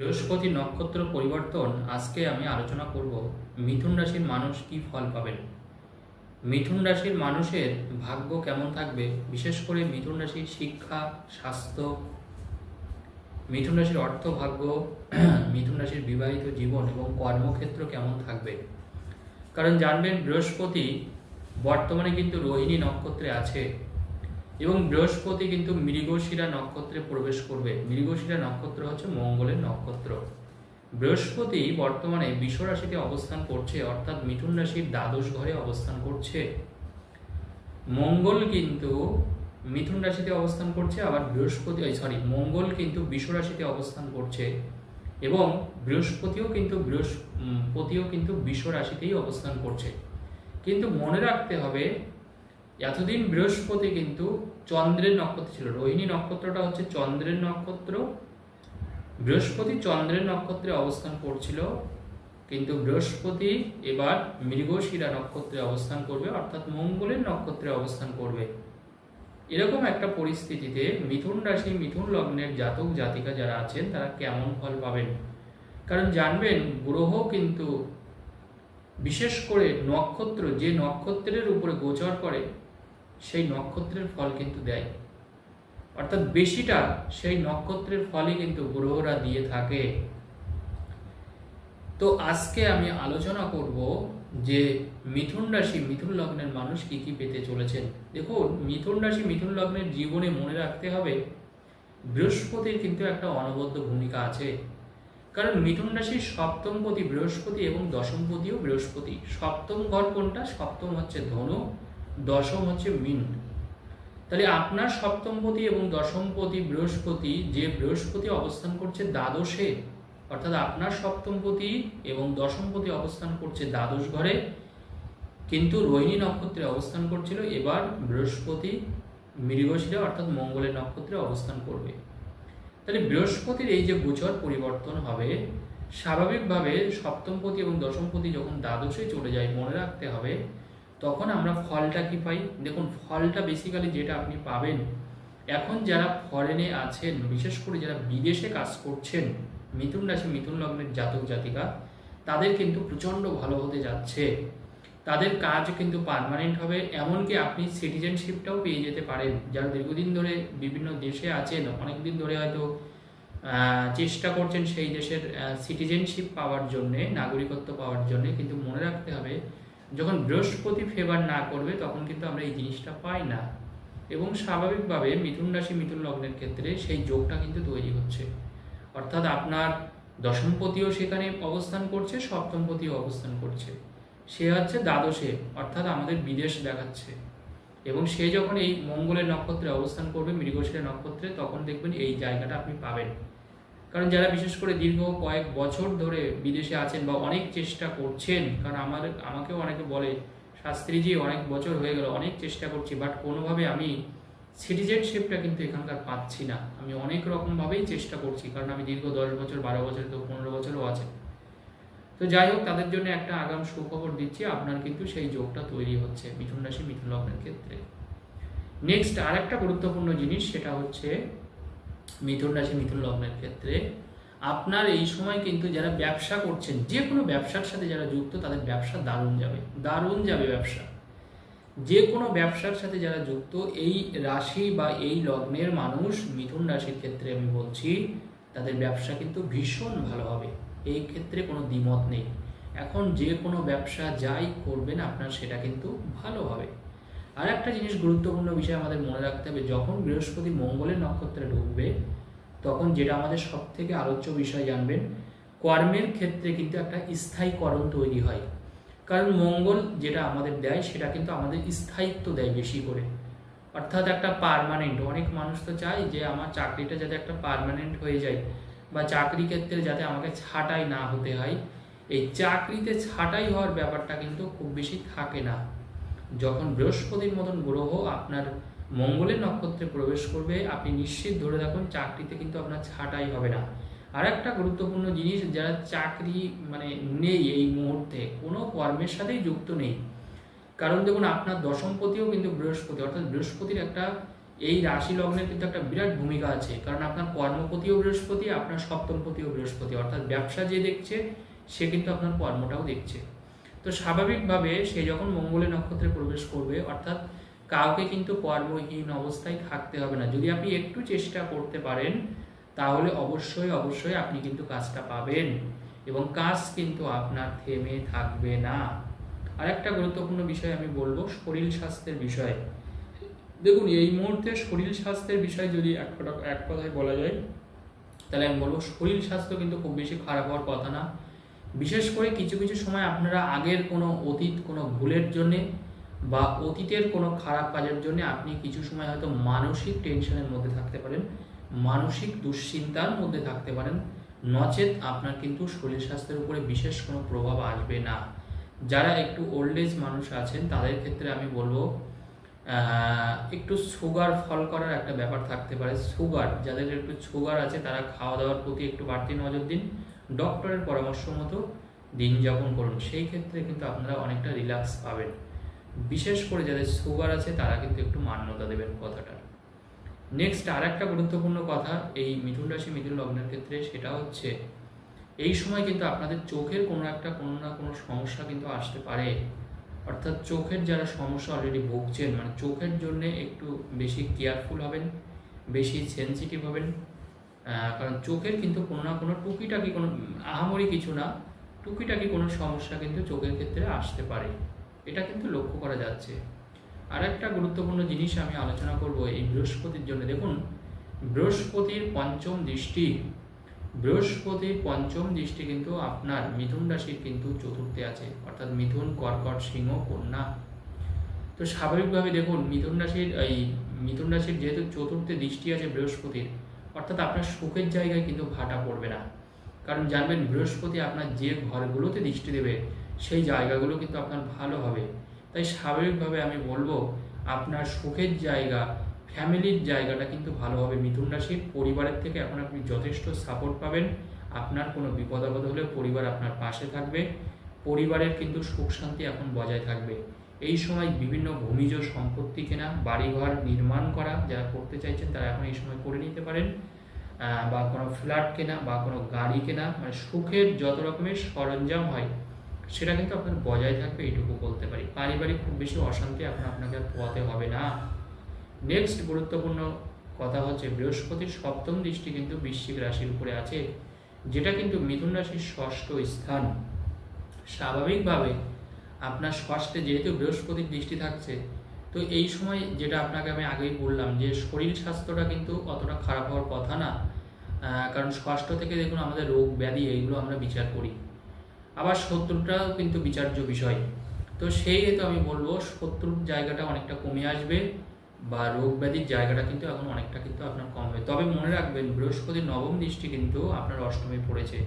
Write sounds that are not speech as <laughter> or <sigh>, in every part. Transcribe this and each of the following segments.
বৃহস্পতি নক্ষত্র পরিবর্তন, আজকে আমি আলোচনা করব মিথুন রাশির মানুষ কি ফল পাবেন? মিথুন রাশির মানুষের ভাগ্য কেমন থাকবে? বিশেষ করে মিথুন রাশির শিক্ষা, স্বাস্থ্য। মিথুন রাশির অর্থ ভাগ্য <clears throat> মিথুন রাশির বিবাহিত জীবন এবং কর্মক্ষেত্র কেমন থাকবে? কারণ জানবেন বৃহস্পতি বর্তমানে কিন্তু রোহিণী নক্ষত্রে আছে। এবং বৃহস্পতি কিন্তু মৃগশিরা নক্ষত্রে প্রবেশ করবে। মৃগশিরা নক্ষত্র হচ্ছে মঙ্গলের নক্ষত্র। বৃহস্পতি বর্তমানে বিষ রাশিতে অবস্থান করছে, অর্থাৎ মিথুন রাশির দ্বাদশ ঘরে অবস্থান করছে। মঙ্গল কিন্তু মিথুন রাশিতে অবস্থান করছে, আবার বৃহস্পতি সরি মঙ্গল কিন্তু বিষ রাশিতে অবস্থান করছে এবং বৃহস্পতিও কিন্তু বৃহস্পতিও কিন্তু বিষ রাশিতেই অবস্থান করছে। কিন্তু মনে রাখতে হবে এতদিন বৃহস্পতি কিন্তু চন্দ্রের নক্ষত্র ছিল। রোহিণী নক্ষত্রটা হচ্ছে চন্দ্রের নক্ষত্র। বৃহস্পতি চন্দ্রের নক্ষত্রে অবস্থান করছিল, কিন্তু বৃহস্পতি এবার মৃগশিরা নক্ষত্রে অবস্থান করবে, অর্থাৎ মঙ্গলের নক্ষত্রে অবস্থান করবে। এরকম একটা পরিস্থিতিতে মিথুন রাশি, মিথুন লগ্নের জাতক, জাতিকা যারা আছেন, তারা কেমন ফল পাবেন? কারণ জানবেন, গ্রহ কিন্তু বিশেষ করে নক্ষত্র, যে নক্ষত্রের উপরে গোচর করে সেই নক্ষত্রের ফল কিন্তু দেয়। অর্থাৎ বেশিটা সেই নক্ষত্রের ফলই কিন্তু গ্রহরা দিয়ে থাকে। তো আজকে আমি আলোচনা করব যে মিথুন রাশি, মিথুন লগ্নের মানুষ কি কি পেতে চলেছেন। দেখুন, মিথুন রাশি, মিথুন লগ্নের জীবনে মনে রাখতে হবে, বৃহস্পতির কিন্তু একটা অনবদ্য ভূমিকা আছে। কারণ মিথুন রাশির সপ্তমপতি বৃহস্পতি এবং দশমপতিও বৃহস্পতি। সপ্তম ঘর কোনটা? সপ্তম হচ্ছে ধনু। দশম হচ্ছে মিন। তাহলে আপনার সপ্তমপতি এবং দশমপতি বৃহস্পতি যে বৃহস্পতি অবস্থান করছে দ্বাদশে, অর্থাৎ আপনার সপ্তমপতি এবং দশমপতি অবস্থান করছে দ্বাদশ ঘরে, কিন্তু রোহিণী নক্ষত্রে অবস্থান করছিল, এবার বৃহস্পতি মৃগশিরা, অর্থাৎ মঙ্গলের নক্ষত্রে অবস্থান করবে। তাহলে বৃহস্পতির এই যে গোচর পরিবর্তন হবে, স্বাভাবিকভাবে সপ্তমপতি এবং দশমপতি যখন দ্বাদশে চলে যায়, মনে রাখতে হবে তখন আমরা ফলটা কি পাই? দেখুন, ফলটা বেসিক্যালি যেটা আপনি পাবেন, এখন যারা ফরেনে আছেন, বিশেষ করে যারা বিদেশে কাজ করছেন, মিথুন রাশি, মিথুন লগ্নের জাতক, জাতিকা, তাদের কিন্তু প্রচণ্ড ভালো হতে যাচ্ছে। তাদের কাজ কিন্তু পারমানেন্ট হবে, এমনকি আপনি সিটিজেনশিপটাও পেয়ে যেতে পারেন। যারা দীর্ঘদিন ধরে বিভিন্ন দেশে আছেন, অনেকদিন ধরে হয়তো চেষ্টা করছেন সেই দেশের সিটিজেনশিপ পাওয়ার জন্যে, নাগরিকত্ব পাওয়ার জন্যে, কিন্তু মনে রাখতে হবে যখন বৃহস্পতি ফেভার না করবে, তখন কিন্তু আমরা এই জিনিসটা পাই না। এবং স্বাভাবিকভাবে মিথুন রাশি, মিথুন লগ্নের ক্ষেত্রে সেই যোগটা কিন্তু তৈরি হচ্ছে। অর্থাৎ আপনার দশমপতিও সেখানে অবস্থান করছে, সপ্তমপতিও অবস্থান করছে। সে হচ্ছে দ্বাদশে, অর্থাৎ আমাদের বিদেশ দেখাচ্ছে। এবং সে যখন এই মঙ্গলের নক্ষত্রে অবস্থান করবে, মৃগশিরা নক্ষত্রে, তখন দেখবেন এই জায়গাটা আপনি পাবেন। কারণ যারা বিশেষ করে দীর্ঘ কয়েক বছর ধরে বিদেশে আছেন বা অনেক চেষ্টা করছেন, কারণ আমার, আমাকেও অনেকে বলে, শাস্ত্রীজি অনেক বছর হয়ে গেল, অনেক চেষ্টা করছি বাট কোনোভাবে আমি সিটিজেনশিপটা কিন্তু এখানকার পাচ্ছি না। আমি অনেক রকমভাবেই চেষ্টা করছি, কারণ আমি দীর্ঘ দশ বছর, বারো বছর, তো পনেরো বছরও আছে। তো যাই হোক, তাদের জন্য একটা আগাম সুখবর দিচ্ছি, আপনার কিন্তু সেই যোগটা তৈরি হচ্ছে, মিথুন রাশি, মিথুন লগ্নের ক্ষেত্রে। নেক্সট আর একটা গুরুত্বপূর্ণ জিনিস, সেটা হচ্ছে মিথুন রাশি, মিথুন লগ্নের ক্ষেত্রে, আপনার এই সময় কিন্তু যারা ব্যবসা করছেন, যে কোনো ব্যবসার সাথে যারা যুক্ত, তাদের ব্যবসা দারুণ যাবে দারুণ যাবে ব্যবসা। যে কোনো ব্যবসার সাথে যারা যুক্ত, এই রাশি বা এই লগ্নের মানুষ মিথুন রাশির ক্ষেত্রে আমি বলছি, তাদের ব্যবসা কিন্তু ভীষণ ভালো হবে, এই ক্ষেত্রে কোনো দ্বিমত নেই। এখন যে কোনো ব্যবসা যাই করবেন, আপনার সেটা কিন্তু ভালো হবে। আর একটা জিনিস গুরুত্বপূর্ণ বিষয় আমাদের মনে রাখতে হবে, যখন বৃহস্পতি মঙ্গলের নক্ষত্রে ঢুকবে, তখন যেটা আমাদের সব থেকে আলোচ্য বিষয় জানবেন, কর্মের ক্ষেত্রে কিন্তু একটা স্থায়ীকরণ তৈরি হয়। কারণ মঙ্গল যেটা আমাদের দেয়, সেটা কিন্তু আমাদের স্থায়িত্ব দেয় বেশি করে। অর্থাৎ একটা পারমানেন্ট অনেক মানুষ তো চায় যে আমার চাকরিটা যাতে একটা পারমানেন্ট হয়ে যায়, বা চাকরি ক্ষেত্রে যাতে আমাকে ছাঁটাই না হতে হয়। এই চাকরিতে ছাঁটাই হওয়ার ব্যাপারটা কিন্তু খুব বেশি থাকে না। যখন বৃহস্পতির মতন গ্রহ আপনার মঙ্গলের নক্ষত্রে প্রবেশ করবে, আপনি নিশ্চিত ধরে রাখুন চাকরিতে কিন্তু আপনার ছাঁটাই হবে না। আর একটা গুরুত্বপূর্ণ জিনিস, যারা চাকরি মানে নেই এই মুহূর্তে, কোনো কর্মের সাথেই যুক্ত নেই। কারণ দেখুন, আপনার দশমপতিও কিন্তু বৃহস্পতি, অর্থাৎ বৃহস্পতির একটা, এই রাশি লগ্নের কিন্তু একটা বিরাট ভূমিকা আছে। কারণ আপনার কর্মপতিও বৃহস্পতি, আপনার সপ্তমপতিও বৃহস্পতি, অর্থাৎ ব্যবসা যে দেখছে, সে কিন্তু আপনার কর্মটাও দেখছে। তো স্বাভাবিকভাবে সে যখন মঙ্গলের নক্ষত্রে প্রবেশ করবে, অর্থাৎ কাউকে কিন্তু কর্মহীন অবস্থায় থাকতে হবে না। যদি আপনি একটু চেষ্টা করতে পারেন, তাহলে অবশ্যই অবশ্যই আপনি কিন্তু কাজটা পাবেন এবং কাজ কিন্তু আপনার থেমে থাকবে না। আর একটা গুরুত্বপূর্ণ বিষয় আমি বলব, শরীর স্বাস্থ্যের বিষয়। দেখুন, এই মুহূর্তে শরীর স্বাস্থ্যের বিষয় যদি এক এক কথায় বলা যায়, তাহলে আমি বলব শরীর স্বাস্থ্য কিন্তু খুব বেশি খারাপ হওয়ার কথা না। বিশেষ করে কিছু কিছু সময় আপনারা আগের কোনো অতীত, কোনো ভুলের জন্যে বা অতীতের কোনো খারাপ কাজের জন্য আপনি কিছু সময় হয়তো মানসিক টেনশনের মধ্যে থাকতে পারেন, মানসিক দুশ্চিন্তার মধ্যে থাকতে পারেন। নচেত আপনার কিন্তু শরীর স্বাস্থ্যের উপরে বিশেষ কোনো প্রভাব আসবে না। যারা একটু ওল্ড এজ মানুষ আছেন, তাদের ক্ষেত্রে আমি বলব একটু সুগার ফল করার একটা ব্যাপার থাকতে পারে। সুগার যাদের একটু সুগার আছে, তারা খাওয়া দাওয়ার প্রতি একটু বাড়তি নজর দিন। ডক্টরের পরামর্শ মতো দিন যাপন করুন। সেই ক্ষেত্রে কিন্তু আপনারা অনেকটা রিল্যাক্স পাবেন। বিশেষ করে যাদের সুগার আছে, তারা কিন্তু একটু মান্যতা দেবেন কথাটার। নেক্সট আর একটা গুরুত্বপূর্ণ কথা এই মিথুন রাশি, মিথুন লগ্নের ক্ষেত্রে, সেটা হচ্ছে এই সময় কিন্তু আপনাদের চোখের কোনো একটা, কোনো না কোনো সমস্যা কিন্তু আসতে পারে। অর্থাৎ চোখের যারা সমস্যা অলরেডি ভুগছেন মানে চোখের জন্য একটু বেশি কেয়ারফুল হবেন, বেশি সেনসিটিভ হবেন। কারণ চোখের কিন্তু কোনো না কোনো টুকিটাকি কোনো আহামরি কিছু না, টুকিটাকি কোনো সমস্যা কিন্তু চোখের ক্ষেত্রে আসতে পারে। এটা কিন্তু লক্ষ্য করা যাচ্ছে। আর একটা গুরুত্বপূর্ণ জিনিস আমি আলোচনা করব এই বৃহস্পতির জন্য। দেখুন, বৃহস্পতির পঞ্চম দৃষ্টি, বৃহস্পতির পঞ্চম দৃষ্টি কিন্তু আপনার মিথুন রাশির কিন্তু চতুর্থে আছে, অর্থাৎ মিথুন, কর্কট, সিংহ, কন্যা। তো স্বাভাবিকভাবে দেখুন, মিথুন রাশির, এই মিথুন রাশির যেহেতু চতুর্থে দৃষ্টি আছে বৃহস্পতির অর্থাৎ আপনার সুখের জায়গায় কিন্তু ভাটা পড়বে না। কারণ জানবেন বৃহস্পতি আপনার যে ঘরগুলোতে দৃষ্টি দেবে, সেই জায়গাগুলো কিন্তু আপনার ভালো হবে। তাই স্বাভাবিকভাবে আমি বলব, আপনার সুখের জায়গা, ফ্যামিলির জায়গাটা কিন্তু ভালো হবে। মিথুন রাশির পরিবারের থেকে এখন আপনি যথেষ্ট সাপোর্ট পাবেন। আপনার কোনো বিপদ আপদ হলে পরিবার আপনার পাশে থাকবে। পরিবারের কিন্তু সুখ শান্তি এখন বজায় থাকবে। এই সময় বিভিন্ন ভূমিজ সম্পত্তি কেনা, বাড়িঘর নির্মাণ করা যারা করতে চাইছেন তারা এখন এই সময় করে নিতে পারেন। বা কোনো ফ্ল্যাট কেনা বা কোনো গাড়ি কেনা মানে সুখের যত রকমের সরঞ্জাম হয়, সেটা কিন্তু আপনার বজায় থাকবে, এইটুকু বলতে পারি। পারিবারিক খুব বেশি অশান্তি এখন আপনাকে আর পোয়াতে হবে না। নেক্সট গুরুত্বপূর্ণ কথা হচ্ছে, বৃহস্পতির সপ্তম দৃষ্টি কিন্তু বৃশ্চিক রাশির উপরে আছে, যেটা কিন্তু মিথুন রাশির ষষ্ঠ স্থান। স্বাভাবিকভাবে আপনার ষষ্ঠে যেহেতু বৃহস্পতির দৃষ্টি থাকছে, তো এই সময় যেটা আপনাকে আমি আগেই বললাম যে শরীর স্বাস্থ্যটা কিন্তু অতটা খারাপ হওয়ার কথা না। কারণ ষষ্ঠ থেকে দেখুন আমাদের রোগ ব্যাধি, এইগুলো আমরা বিচার করি। আবার শত্রুটাও কিন্তু বিচার্য বিষয়। তো সেই হেতু আমি বলব শত্রুর জায়গাটা অনেকটা কমে আসবে বা রোগ ব্যাধির জায়গাটা কিন্তু এখন অনেকটা কিন্তু আপনার কম হবে। তবে মনে রাখবেন বৃহস্পতির নবম দৃষ্টি কিন্তু আপনার অষ্টমে পড়েছে।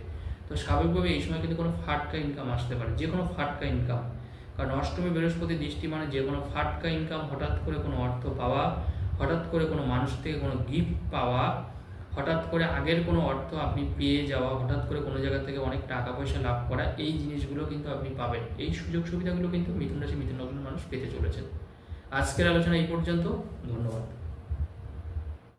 তো স্বাভাবিকভাবে এই সময় কিন্তু কোনো ফাটকা ইনকাম আসতে পারে যে কোনো ফাটকা ইনকাম কারণ অষ্টমী, বৃহস্পতি দৃষ্টি মানে যে কোনো ফাটকা ইনকাম হঠাৎ করে কোনো অর্থ পাওয়া, হঠাৎ করে কোনো মানুষ থেকে কোনো গিফট পাওয়া, হঠাৎ করে আগের কোনো অর্থ আপনি পেয়ে যাওয়া, হঠাৎ করে কোনো জায়গা থেকে অনেক টাকা পয়সা লাভ করা, এই জিনিসগুলো কিন্তু আপনি পাবেন। এই সুযোগ সুবিধাগুলো কিন্তু মিথুন রাশি মিথুন লগ্নের মানুষ পেতে চলেছেন। আজকের আলোচনা এই পর্যন্ত। ধন্যবাদ।